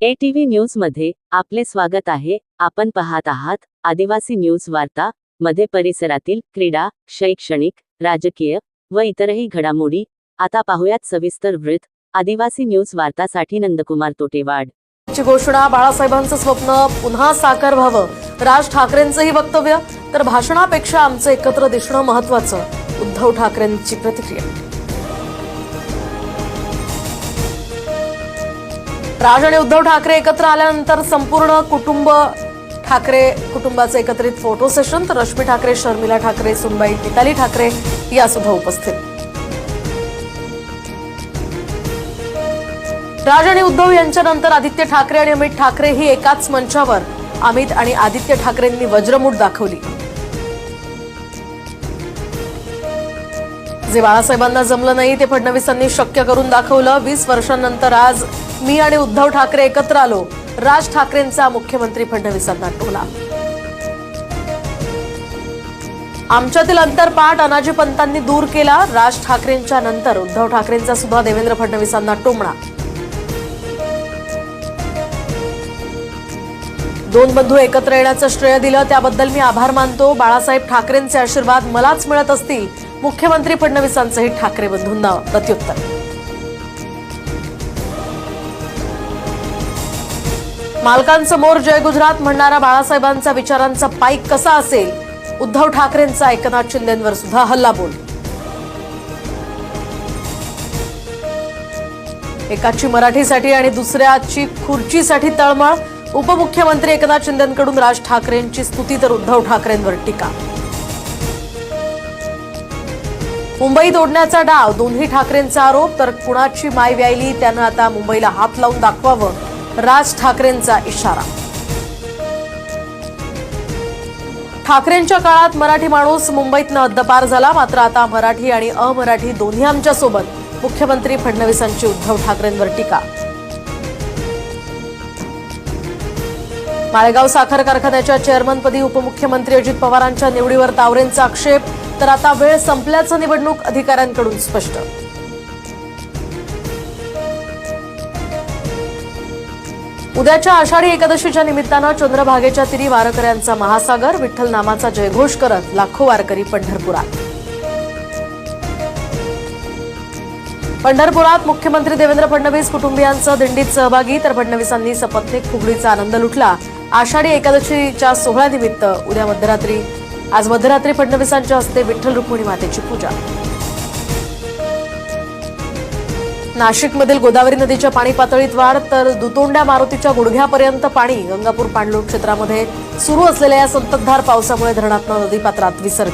ATV न्यूजमध्ये आपले स्वागत आहे. आपण पाहत आहात आदिवासी न्यूज वार्ता मध्ये परिसरातील क्रीडा शैक्षणिक राजकीय व इतरही घडामोडी. आता पाहुयात सविस्तर वृत्त. आदिवासी न्यूज वार्तासाठी नंदकुमार तोटेवाड. ची घोषणा बाळासाहेबांचं स्वप्न पुन्हा साकार व्हावं. राज ठाकरेंचंही वक्तव्य. तर भाषणापेक्षा आमचं एकत्र दिसणं महत्वाचं उद्धव ठाकरेंची प्रतिक्रिया. राज आणि उद्धव ठाकरे एकत्र आल्यानंतर संपूर्ण कुटुंब ठाकरे कुटुंबाचं एकत्रित फोटो सेशन तर रश्मी ठाकरे शर्मिला ठाकरे सुनबाई मिताली ठाकरे या सुद्धा उपस्थित. राज आणि उद्धव यांच्यानंतर आदित्य ठाकरे आणि अमित ठाकरे ही एकाच मंचावर अमित आणि आदित्य ठाकरेंनी वज्रमूठ दाखवली. जे बाळासाहेबांना जमलं नाही ते फडणवीसांनी शक्य करून दाखवलं. वीस वर्षांनंतर आज मी आणि उद्धव ठाकरे एकत्र आलो. राज ठाकरेंचा मुख्यमंत्री फडणवीसांना टोला आमच्यातील अंतरपाठ अनाजी पंतांनी दूर केला. राज ठाकरेंच्या नंतर उद्धव ठाकरेंचा सुद्धा देवेंद्र फडणवीसांना टोमणा. दोन बंधू एकत्र येण्याचं श्रेय दिलं. त्याबद्दल मी आभार मानतो. बाळासाहेब ठाकरेंचे आशीर्वाद मलाच मिळत असतील मुख्यमंत्री फडणवीसांचंही ठाकरे बंधूंना प्रत्युत्तर. मालकांसमोर जय गुजरात म्हणणारा बाळासाहेबांचा विचारांचा पाईक कसा असेल? उद्धव ठाकरेंचा एकनाथ शिंदेवर सुद्धा हल्लाबोल. एकाची मराठीसाठी आणि दुसऱ्याची खुर्चीसाठी तळमळ. उपमुख्यमंत्री एकनाथ शिंदेकडून राज ठाकरेंची स्तुती तर उद्धव ठाकरेंवर टीका. मुंबईत ओढण्याचा डाव दोन्ही ठाकरेंचा आरोप तर कुणाची माय व्यायली त्यानं आता मुंबईला हात लावून दाखवावं राज ठाकरेंचा इशारा. ठाकरेंच्या काळात मराठी माणूस मुंबईतनं अद्दपार झाला मात्र आता मराठी आणि अमराठी दोन्ही आमच्यासोबत मुख्यमंत्री फडणवीसांची उद्धव ठाकरेंवर टीका. माळेगाव साखर कारखान्याच्या चेअरमनपदी उपमुख्यमंत्री अजित पवारांच्या निवडीवर तावरेंचा आक्षेप तर आता वेळ संपल्याचं निवडणूक अधिकाऱ्यांकडून स्पष्ट. उद्याच्या आषाढी एकादशीच्या निमित्तानं चंद्रभागेच्या तिरी वारकऱ्यांचा महासागर विठ्ठल नामाचा जयघोष करत लाखो वारकरी पंढरपुरात. पंढरपुरात मुख्यमंत्री देवेंद्र फडणवीस कुटुंबियांचं दिंडीत सहभागी तर फडणवीसांनी सपत्नीक फुगडीचा आनंद लुटला. आषाढी एकादशीच्या सोहळ्यानिमित्त उद्या मध्यरात्री आज मध्यरात्री फडणवीसांच्या हस्ते विठ्ठल रुक्मिणी मातेची पूजा. नाशिकमधील गोदावरी नदीच्या पाणी पातळीत वाढ तर दुतोंड्या मारुतीच्या गुडघ्यापर्यंत पाणी गंगापूर पाणलोट क्षेत्रामध्ये सुरू असलेल्या या संततधार पावसामुळे धरणातनं नदीपात्रात विसर्ग.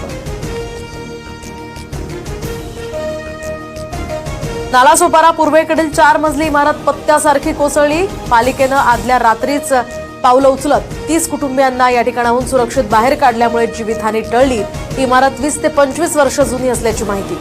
नालासोपारा पूर्वेकडील चार मजली इमारत पत्त्यासारखी कोसळली. पालिकेनं आदल्या रात्रीच पावलं उचलत तीस कुटुंबियांना या ठिकाणाहून सुरक्षित बाहेर काढल्यामुळे जीवितहानी टळली. इमारत वीस ते पंचवीस वर्ष जुनी असल्याची माहिती.